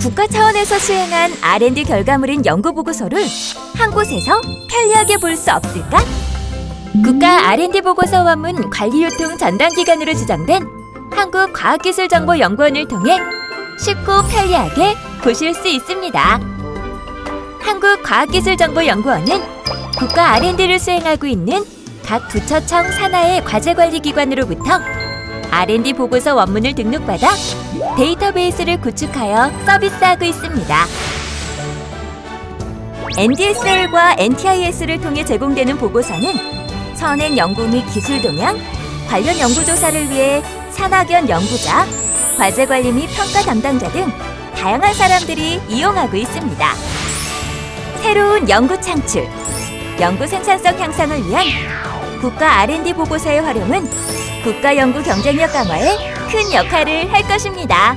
국가 차원에서 수행한 R&D 결과물인 연구 보고서를 한 곳에서 편리하게 볼 수 없을까? 국가 R&D 보고서 원문 관리 유통 전담 기관으로 지정된 한국과학기술정보연구원을 통해 쉽고 편리하게 보실 수 있습니다. 한국과학기술정보연구원은 국가 R&D를 수행하고 있는 각 부처청 산하의 과제관리기관으로부터 R&D 보고서 원문을 등록받아 데이터베이스를 구축하여 서비스하고 있습니다. NDSL과 NTIS를 통해 제공되는 보고서는 선행 연구 및 기술 동향, 관련 연구 조사를 위해 산학연 연구자, 과제 관리 및 평가 담당자 등 다양한 사람들이 이용하고 있습니다. 새로운 연구 창출, 연구 생산성 향상을 위한 국가 R&D 보고서의 활용은 국가 연구 경쟁력 강화에 큰 역할을 할 것입니다.